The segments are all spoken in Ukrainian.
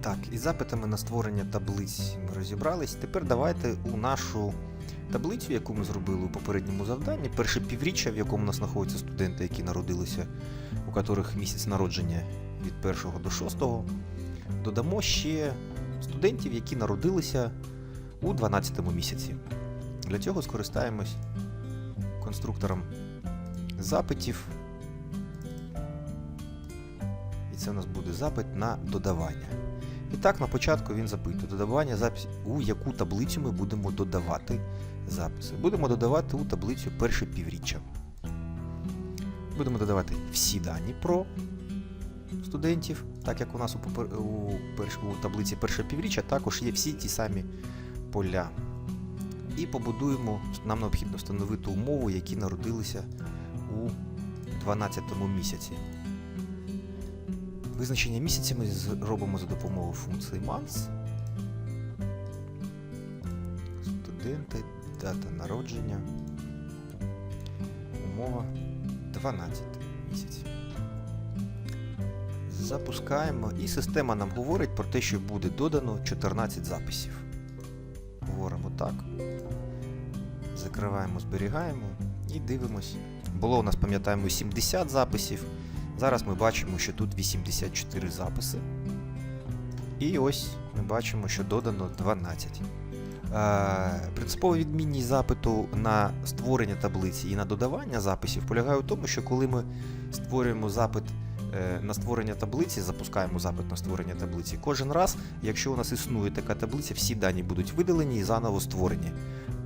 Так, із запитами на створення таблиць ми розібрались. Тепер давайте у нашу таблицю, яку ми зробили у попередньому завданні, перше півріччя, в якому у нас знаходяться студенти, які народилися, у яких місяць народження від 1 до 6, додамо ще студентів, які народилися у 12 місяці. Для цього скористаємось конструктором запитів. І це у нас буде запит на додавання. І так, на початку він запитує додавання запис, у яку таблицю ми будемо додавати записи. Будемо додавати у таблицю перше півріччя. Будемо додавати всі дані про студентів, так як у нас у, попер- у, перш- у таблиці перше півріччя також є всі ті самі поля. І побудуємо, нам необхідно встановити умови, які народилися у 12 місяці. Визначення місяця ми зробимо за допомогою функції months. Студенти, дата народження. Умова 12 місяць. Запускаємо, і система нам говорить про те, що буде додано 14 записів. Говоримо так. Закриваємо, зберігаємо і дивимось. Було у нас, пам'ятаємо, 70 записів. Зараз ми бачимо, що тут 84 записи. І ось ми бачимо, що додано 12. Е, Принципова відмінність запиту на створення таблиці і на додавання записів полягає у тому, що коли ми створюємо запит е, на створення таблиці, запускаємо запит на створення таблиці, кожен раз, якщо у нас існує така таблиця, всі дані будуть видалені і заново створені.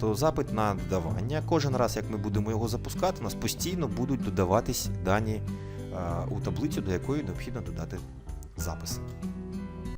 То запит на додавання, кожен раз, як ми будемо його запускати, у нас постійно будуть додаватись дані у таблицю, до якої необхідно додати запис.